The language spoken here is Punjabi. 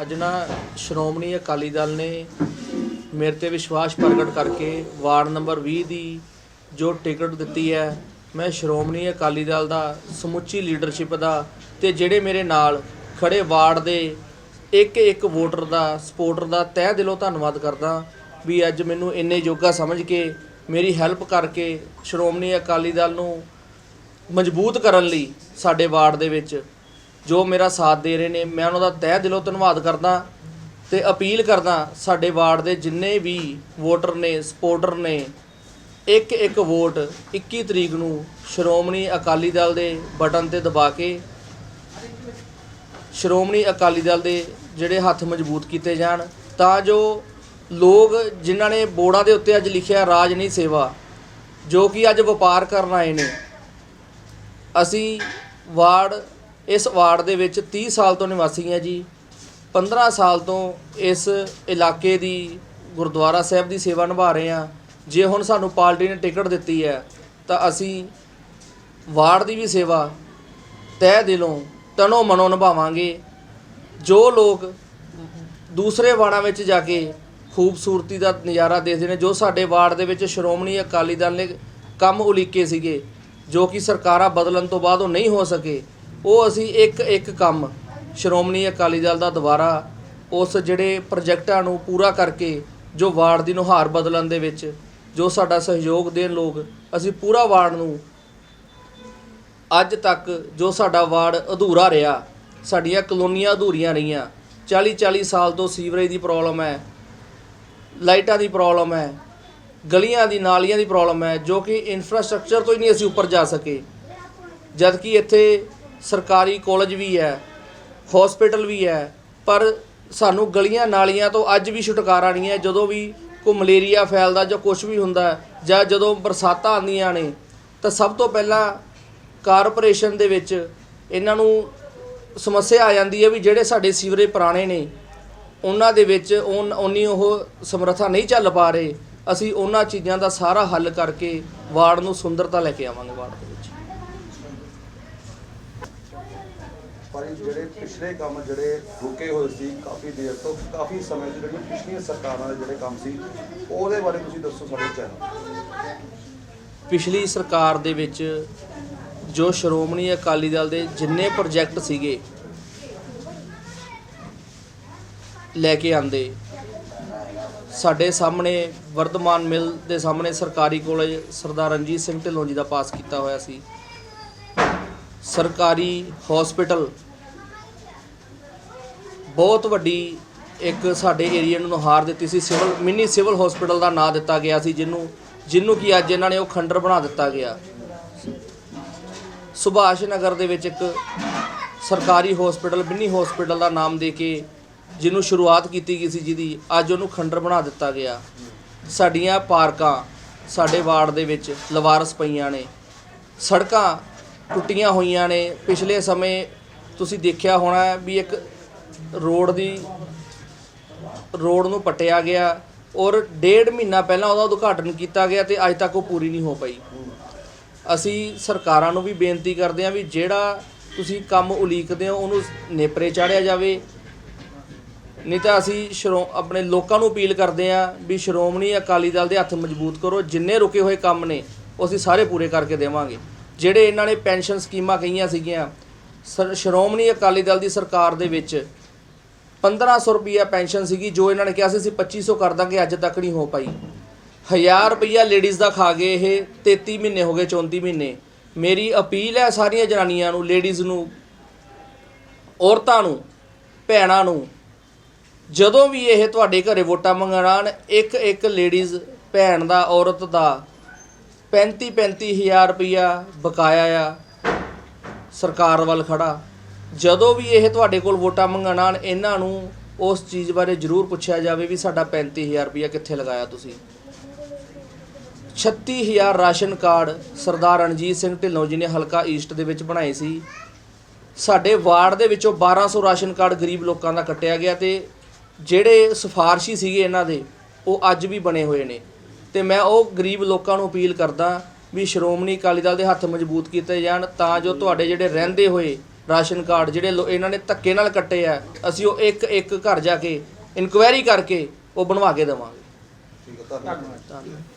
ਅੱਜ ਨਾ ਸ਼੍ਰੋਮਣੀ ਅਕਾਲੀ ਦਲ ਨੇ ਮੇਰੇ ਤੇ ਵਿਸ਼ਵਾਸ ਪ੍ਰਗਟ ਕਰਕੇ ਵਾਰਡ ਨੰਬਰ 20 ਦੀ ਜੋ ਟਿਕਟ ਦਿੱਤੀ ਹੈ, ਮੈਂ ਸ਼੍ਰੋਮਣੀ ਅਕਾਲੀ ਦਲ ਦਾ, ਸਮੁੱਚੀ ਲੀਡਰਸ਼ਿਪ ਦਾ ਤੇ ਜਿਹੜੇ ਮੇਰੇ ਨਾਲ ਖੜੇ ਵਾਰਡ ਦੇ ਇੱਕ ਇੱਕ ਵੋਟਰ ਦਾ, ਸਪੋਰਟਰ ਦਾ ਤਹਿ ਦਿਲੋਂ ਧੰਨਵਾਦ ਕਰਦਾ ਵੀ ਅੱਜ ਮੈਨੂੰ ਇੰਨੇ ਯੋਗਾ ਸਮਝ ਕੇ, ਮੇਰੀ ਹੈਲਪ ਕਰਕੇ ਸ਼੍ਰੋਮਣੀ ਅਕਾਲੀ ਦਲ ਨੂੰ ਮਜ਼ਬੂਤ ਕਰਨ ਲਈ ਸਾਡੇ ਵਾਰਡ ਦੇ ਵਿੱਚ ਜੋ ਮੇਰਾ ਸਾਥ ਦੇ ਰਹੇ ਨੇ, ਮੈਂ ਉਹਨਾਂ ਦਾ ਤਹਿ ਦਿਲੋਂ ਧੰਨਵਾਦ ਕਰਦਾ ਤੇ ਅਪੀਲ ਕਰਦਾ ਸਾਡੇ ਵਾਰਡ ਦੇ ਜਿੰਨੇ ਵੀ ਵੋਟਰ ਨੇ, ਸਪੋਰਟਰ ਨੇ ਇੱਕ ਇੱਕ ਵੋਟ 21 ਤਰੀਕ ਨੂੰ ਸ਼੍ਰੋਮਣੀ ਅਕਾਲੀ ਦਲ ਦੇ ਬਟਨ ਤੇ ਦਬਾ ਕੇ, ਸ਼੍ਰੋਮਣੀ ਅਕਾਲੀ ਦਲ ਦੇ ਜਿਹੜੇ ਹੱਥ ਮਜ਼ਬੂਤ ਕੀਤੇ ਜਾਣ, ਤਾਂ ਜੋ ਲੋਕ ਜਿਨ੍ਹਾਂ ਨੇ ਬੋਰਡਾਂ ਦੇ ਉੱਤੇ ਅੱਜ ਲਿਖਿਆ ਰਾਜ ਨਹੀਂ ਸੇਵਾ, ਜੋ ਕਿ ਅੱਜ ਵਪਾਰ ਕਰਨ ਆਏ ਨੇ, ਅਸੀਂ ਵਾਰਡ ਇਸ ਵਾਰਡ ਦੇ ਵਿੱਚ 30 ਸਾਲ ਤੋਂ ਨਿਵਾਸੀ ਹਾਂ ਜੀ। 15 ਸਾਲ ਤੋਂ ਇਸ ਇਲਾਕੇ ਦੀ ਗੁਰਦੁਆਰਾ ਸਾਹਿਬ ਦੀ ਸੇਵਾ ਨਿਭਾ ਰਹੇ ਹਾਂ। ਜੇ ਹੁਣ ਸਾਨੂੰ ਪਾਰਟੀ ਨੇ ਟਿਕਟ ਦਿੱਤੀ ਹੈ, ਤਾਂ ਅਸੀਂ ਵਾਰਡ ਦੀ ਵੀ ਸੇਵਾ ਤਹਿ ਦਿਲੋਂ ਤਨੋ ਮਨੋ ਨਿਭਾਵਾਂਗੇ। ਜੋ ਲੋਕ ਦੂਸਰੇ ਵਾਰਡਾਂ ਵਿੱਚ ਜਾ ਕੇ ਖੂਬਸੂਰਤੀ ਦਾ ਨਜ਼ਾਰਾ ਦੇਖਦੇ ਨੇ, ਜੋ ਸਾਡੇ ਵਾਰਡ ਦੇ ਵਿੱਚ ਸ਼੍ਰੋਮਣੀ ਅਕਾਲੀ ਦਲ ਨੇ ਕੰਮ ਉਲੀਕੇ ਸੀਗੇ, ਜੋ ਕਿ ਸਰਕਾਰਾਂ ਬਦਲਣ ਤੋਂ ਬਾਅਦ ਉਹ ਨਹੀਂ ਹੋ ਸਕੇ ਉਹ ਅਸੀਂ ਇੱਕ ਇੱਕ ਕੰਮ, ਸ਼੍ਰੋਮਣੀ ਅਕਾਲੀ ਦਲ ਦਾ ਦੁਬਾਰਾ ਉਸ ਜਿਹੜੇ ਪ੍ਰੋਜੈਕਟਾਂ ਨੂੰ ਪੂਰਾ ਕਰਕੇ, ਜੋ ਵਾਰਡ ਦੀ ਨੁਹਾਰ ਬਦਲਣ ਦੇ ਵਿੱਚ, ਜੋ ਸਾਡਾ ਸਹਿਯੋਗ ਦੇਣ ਲੋਕ, ਅਸੀਂ ਪੂਰਾ ਵਾਰਡ ਨੂੰ ਅੱਜ ਤੱਕ ਜੋ ਸਾਡਾ ਵਾਰਡ ਅਧੂਰਾ ਰਿਹਾ, ਸਾਡੀਆਂ ਕਲੋਨੀਆਂ ਅਧੂਰੀਆਂ ਰਹੀਆਂ 40 40 ਸਾਲ ਤੋਂ ਸੀਵਰੇਜ ਦੀ ਪ੍ਰੋਬਲਮ ਹੈ, ਲਾਈਟਾਂ ਦੀ ਪ੍ਰੋਬਲਮ ਹੈ, ਗਲੀਆਂ ਦੀ, ਨਾਲੀਆਂ ਦੀ ਪ੍ਰੋਬਲਮ ਹੈ, ਜੋ ਕਿ ਇਨਫਰਾਸਟ੍ਰਕਚਰ ਤੋਂ ਹੀ ਨਹੀਂ ਅਸੀਂ ਉੱਪਰ ਜਾ ਸਕੇ। ਜਦ ਕਿ ਇੱਥੇ ਸਰਕਾਰੀ ਕਾਲਜ ਵੀ ਹੈ ਹਸਪੀਟਲ ਵੀ ਹੈ, ਪਰ ਸਾਨੂੰ ਗਲੀਆਂ ਨਾਲੀਆਂ ਤੋਂ ਅੱਜ ਵੀ ਛੁਟਕਾਰਾ ਨਹੀਂ ਹੈ, ਜਦੋਂ ਵੀ ਕੋਈ ਮਲੇਰੀਆ ਫੈਲਦਾ ਜਾਂ ਕੁਝ ਵੀ ਹੁੰਦਾ ਜਾਂ ਜਦੋਂ ਬਰਸਾਤਾਂ ਆਉਂਦੀਆਂ ਨੇ, ਤਾਂ ਸਭ ਤੋਂ ਪਹਿਲਾਂ ਕਾਰਪੋਰੇਸ਼ਨ ਦੇ ਵਿੱਚ ਇਹਨਾਂ ਨੂੰ ਸਮੱਸਿਆ ਆ ਜਾਂਦੀ ਹੈ ਵੀ ਜਿਹੜੇ ਸਾਡੇ ਸੀਵਰੇਜ ਪੁਰਾਣੇ ਨੇ, ਉਹਨਾਂ ਦੇ ਵਿੱਚ ਉਨ, ਉਨੀ ਉਹ ਸਮਰੱਥਾ ਨਹੀਂ ਚੱਲ ਪਾ ਰਹੇ, ਅਸੀਂ ਉਹਨਾਂ ਚੀਜ਼ਾਂ ਦਾ ਸਾਰਾ ਹੱਲ ਕਰਕੇ ਵਾਰਡ ਨੂੰ ਸੁੰਦਰਤਾ ਲੈ ਕੇ ਆਵਾਂਗੇ ਵਾਰਡ ਦੇ ਵਿੱਚ। ਪਰ ਜਿਹੜੇ ਪਿਛਲੇ ਕੰਮ ਜਿਹੜੇ ਰੁਕੇ ਹੋਏ ਸੀ ਕਾਫੀ ਦੇਰ ਤੋਂ, ਕਾਫੀ ਸਮੇਂ ਤੋਂ ਜਿਹੜੀਆਂ ਪਿਛਲੀਆਂ ਸਰਕਾਰਾਂ ਦੇ ਜਿਹੜੇ ਕੰਮ ਸੀ, ਉਹਦੇ ਬਾਰੇ ਤੁਸੀਂ ਦੱਸੋ ਸਾਡੇ ਚੈਨਲ ਪਿਛਲੀ ਸਰਕਾਰ ਦੇ ਵਿੱਚ ਜੋ ਸ਼੍ਰੋਮਣੀ ਅਕਾਲੀ ਦਲ ਦੇ ਜਿੰਨੇ ਪ੍ਰੋਜੈਕਟ ਸੀਗੇ ਲੈ ਕੇ ਆਂਦੇ, ਸਾਡੇ ਸਾਹਮਣੇ ਵਰਤਮਾਨ ਮਿਲ ਦੇ ਸਾਹਮਣੇ ਸਰਕਾਰੀ ਕਾਲਜ ਸਰਦਾਰ ਰਣਜੀਤ ਸਿੰਘ ਢਿੱਲੋਂ ਜੀ ਦਾ ਪਾਸ ਕੀਤਾ ਹੋਇਆ ਸੀ। ਸਰਕਾਰੀ ਹਸਪੀਟਲ ਬਹੁਤ ਵੱਡੀ ਇੱਕ ਸਾਡੇ ਏਰੀਆ ਨੂੰ ਨੁਹਾਰ ਦਿੱਤੀ ਸੀ। ਸਿਵਲ, ਮਿੰਨੀ ਸਿਵਲ ਹਸਪੀਟਲ ਦਾ ਨਾਂ ਦਿੱਤਾ ਗਿਆ ਸੀ, ਜਿਹਨੂੰ ਜਿਹਨੂੰ ਕਿ ਅੱਜ ਇਹਨਾਂ ਨੇ ਉਹ ਖੰਡਰ ਬਣਾ ਦਿੱਤਾ ਗਿਆ। ਸੁਭਾਸ਼ ਨਗਰ ਦੇ ਵਿੱਚ ਇੱਕ ਸਰਕਾਰੀ ਹਸਪੀਟਲ, ਮਿੰਨੀ ਹਸਪੀਟਲ ਦਾ ਨਾਮ ਦੇ ਕੇ ਜਿਹਨੂੰ ਸ਼ੁਰੂਆਤ ਕੀਤੀ ਗਈ ਸੀ, ਜਿਹਦੀ ਅੱਜ ਉਹਨੂੰ ਖੰਡਰ ਬਣਾ ਦਿੱਤਾ ਗਿਆ। ਸਾਡੀਆਂ ਪਾਰਕਾਂ ਸਾਡੇ ਵਾਰਡ ਦੇ ਵਿੱਚ ਲਵਾਰਸ ਪਈਆਂ ਨੇ। ਸੜਕਾਂ ਟੁੱਟੀਆਂ ਹੋਈਆਂ ਨੇ। ਪਿਛਲੇ ਸਮੇਂ ਤੁਸੀਂ ਦੇਖਿਆ ਹੋਣਾ ਵੀ ਇੱਕ ਰੋਡ ਦੀ, ਰੋਡ ਨੂੰ ਪੱਟਿਆ ਗਿਆ ਔਰ ਡੇਢ ਮਹੀਨਾ ਪਹਿਲਾਂ ਉਹਦਾ ਉਦਘਾਟਨ ਕੀਤਾ ਗਿਆ ਤੇ ਅੱਜ ਤੱਕ ਉਹ ਪੂਰੀ ਨਹੀਂ ਹੋ ਪਾਈ। ਅਸੀਂ ਸਰਕਾਰਾਂ ਨੂੰ ਵੀ ਬੇਨਤੀ ਕਰਦੇ ਹਾਂ ਵੀ ਜਿਹੜਾ ਤੁਸੀਂ ਕੰਮ ਉਲੀਕਦੇ ਹੋ, ਉਹਨੂੰ ਨੇਪਰੇ ਚਾੜਿਆ ਜਾਵੇ। ਨਹੀਂ ਤਾਂ ਅਸੀਂ ਸ਼ਰੋ, ਆਪਣੇ ਲੋਕਾਂ ਨੂੰ ਅਪੀਲ ਕਰਦੇ ਹਾਂ ਵੀ ਸ਼੍ਰੋਮਣੀ ਅਕਾਲੀ ਦਲ ਦੇ ਹੱਥ ਮਜ਼ਬੂਤ ਕਰੋ, ਜਿੰਨੇ ਰੁਕੇ ਹੋਏ ਕੰਮ ਨੇ, ਉਹ ਅਸੀਂ ਸਾਰੇ ਪੂਰੇ ਕਰਕੇ ਦੇਵਾਂਗੇ। ਜਿਹੜੇ ਇਹਨਾਂ ਨੇ ਪੈਨਸ਼ਨ ਸਕੀਮਾਂ ਕਹੀਆਂ ਸੀਗੀਆਂ, ਸਰ- ਸ਼੍ਰੋਮਣੀ ਅਕਾਲੀ ਦਲ ਦੀ ਸਰਕਾਰ ਦੇ ਵਿੱਚ 1500 ਰੁਪਈਆ ਪੈਨਸ਼ਨ ਸੀਗੀ, ਜੋ ਇਹਨਾਂ ਨੇ ਕਿਹਾ ਸੀ, ਅਸੀਂ 2500 ਕਰ ਦਾਂਗੇ, ਅੱਜ ਤੱਕ ਨਹੀਂ ਹੋ ਪਾਈ। 1000 ਰੁਪਈਆ ਲੇਡੀਜ਼ ਦਾ ਖਾ ਗਏ ਇਹ 33 ਮਹੀਨੇ ਹੋ ਗਏ 34 ਮਹੀਨੇ। ਮੇਰੀ ਅਪੀਲ ਹੈ ਸਾਰੀਆਂ ਜਨਾਨੀਆਂ ਨੂੰ, ਲੇਡੀਜ਼ ਨੂੰ, ਔਰਤਾਂ ਨੂੰ, ਭੈਣਾਂ ਨੂੰ, ਜਦੋਂ ਵੀ ਇਹ ਤੁਹਾਡੇ ਘਰੇ ਵੋਟਾਂ ਮੰਗਣ ਆਉਣ ਇੱਕ ਇੱਕ ਲੇਡੀਜ਼ ਭੈਣ ਦਾ, ਔਰਤ ਦਾ 35 35000 ਰੁਪਈਆ ਬਕਾਇਆ ਆ, ਸਰਕਾਰ ਵੱਲ ਖੜਾ। ਜਦੋਂ ਵੀ ਇਹ ਤੁਹਾਡੇ ਕੋਲ ਵੋਟਾਂ ਮੰਗਣ ਆਉਣ, ਇਹਨਾਂ ਨੂੰ ਉਸ ਚੀਜ਼ ਬਾਰੇ ਜ਼ਰੂਰ ਪੁੱਛਿਆ ਜਾਵੇ ਵੀ ਸਾਡਾ 35000 ਰੁਪਈਆ ਕਿੱਥੇ ਲਗਾਇਆ ਤੁਸੀਂ। 36000 ਰਾਸ਼ਨ ਕਾਰਡ ਸਰਦਾਰ ਰਣਜੀਤ ਸਿੰਘ ਢਿੱਲੋਂ ਜੀ ਨੇ ਹਲਕਾ ਈਸਟ ਦੇ ਵਿੱਚ ਬਣਾਏ ਸੀ। ਸਾਡੇ ਵਾਰਡ ਦੇ ਵਿੱਚੋਂ 1200 ਰਾਸ਼ਨ ਕਾਰਡ ਗਰੀਬ ਲੋਕਾਂ ਦਾ ਕੱਟਿਆ ਗਿਆ ਤੇ ਜਿਹੜੇ ਸਿਫਾਰਸ਼ੀ ਸੀਗੇ ਇਹਨਾਂ ਦੇ, ਉਹ ਅੱਜ ਵੀ ਬਣੇ ਹੋਏ ਨੇ। ਤੇ ਮੈਂ ਉਹ ਗਰੀਬ ਲੋਕਾਂ ਨੂੰ ਅਪੀਲ ਕਰਦਾ ਵੀ ਸ਼੍ਰੋਮਣੀ ਅਕਾਲੀ ਦਲ ਦੇ ਹੱਥ ਮਜ਼ਬੂਤ ਕੀਤੇ ਜਾਣ, ਤਾਂ ਜੋ ਤੁਹਾਡੇ ਜਿਹੜੇ ਰਹਿੰਦੇ ਹੋਏ ਰਾਸ਼ਨ ਕਾਰਡ ਜਿਹੜੇ ਲੋ- ਇਹਨਾਂ ਨੇ ਧੱਕੇ ਨਾਲ ਕੱਟੇ ਆ ਅਸੀਂ ਉਹ ਇੱਕ ਇੱਕ ਘਰ ਜਾ ਕੇ ਇਨਕੁਆਇਰੀ ਕਰਕੇ ਉਹ ਬਣਵਾ ਕੇ ਦੇਵਾਂਗੇ। ਠੀਕ ਹੈ ਧੰਨਵਾਦ। ਧੰਨਵਾਦ।